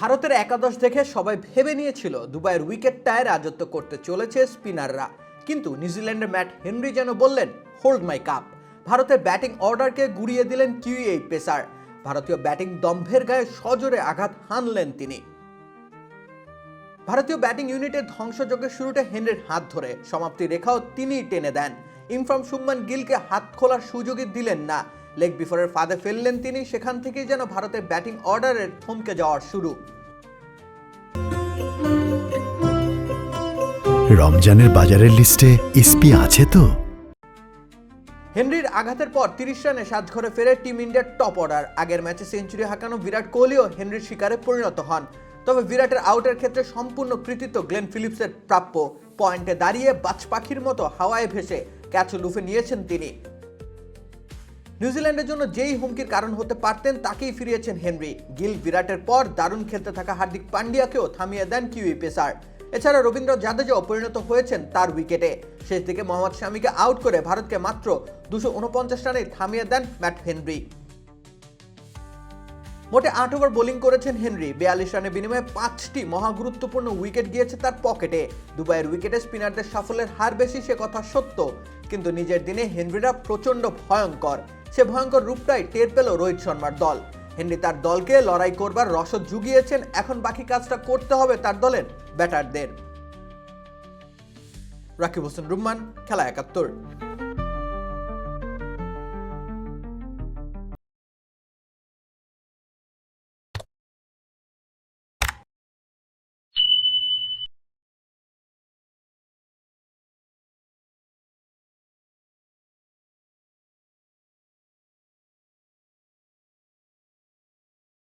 ভারতের একাদশ দেখে সবাই ভেবে নিয়েছিল দুবাইয়ের উইকেটটায় রাজত্ব করতে চলেছে স্পিনাররা। কিন্তু নিউজিল্যান্ডের ম্যাট হেনরি যেন বললেন হোল্ড মাই কাপ ভারতের ব্যাটিং অর্ডারকে গুড়িয়ে দিলেন কিউ এই পেসার। ভারতীয় ব্যাটিং দম্ভের গায়ে সজোরে আঘাত হানলেন তিনি। ভারতীয় ব্যাটিং ইউনিটের ধ্বংসযজ্ঞের শুরুটা হেনরির হাত ধরে সমাপ্তি রেখাও তিনিই টেনে দেন। ইনফ্রাম সুম্মান গিলকে হাত খোলার সুযোগই দিলেন না। লেগ বিফোরের ফাঁদে ফেললেন তিনি সেখান থেকেই যেন ভারতের ব্যাটিং অর্ডারের থমকে যাওয়ার শুরু। রমজানের বাজারের লিস্টে ইসপি আছে তো? হেনরির আঘাতের পর তিরিশ রানে সাত ঘরে ফেরে টিম ইন্ডিয়ার টপ অর্ডার আগের ম্যাচে সেঞ্চুরি হাঁকানো বিরাট কোহলিও হেনরির শিকারে পরিণত হন। তবে বিরাটের আউটের ক্ষেত্রে সম্পূর্ণ কৃতিত্ব গ্লেন ফিলিপসের প্রাপ্য। পয়েন্টে দাঁড়িয়ে বাজ পাখির মতো হাওয়ায় ভেসে ক্যাচ লুফে নিয়েছেন তিনি। নিউজিল্যান্ডের জন্য যেই হুমকির কারণ হতে পারতেন তাকেই ফিরিয়েছেন হেনরি। গিল বিরাটের পর দারুণ খেলতে থাকা হার্দিক পান্ডিয়াকেও থামিয়ে দেন কিউই পেসার। এছাড়া রবীন্দ্র জাদেজাও পরিণত হয়েছেন তার উইকেটে। শেষ দিকে মোহাম্মদ শামিকে আউট করে ভারতকে মাত্র দুশো রানে থামিয়ে দেন ম্যাট হেনরি। মোটে আট ওভার বোলিং করেছেন হেনরি। বিয়াল্লিশ রানের বিনিময়ে পাঁচটি মহা গুরুত্বপূর্ণ উইকেট গিয়েছে তার পকেটে। দুবাইয়ের উইকেটে স্পিনারদের সাফল্যের হার বেশি, সে কথা সত্য। কিন্তু নিজের দিনে হেনরিরা প্রচণ্ড ভয়ঙ্কর। সে ভয়ঙ্কর রূপটাই টের পেল রোহিত শর্মার দল। হেনরি তার দলকে লড়াই করবার রসদ জুগিয়েছেন। এখন বাকি কাজটা করতে হবে তার দলের ব্যাটারদের। রাকিব হোসেন রুম্মান, খেলা একাত্তর।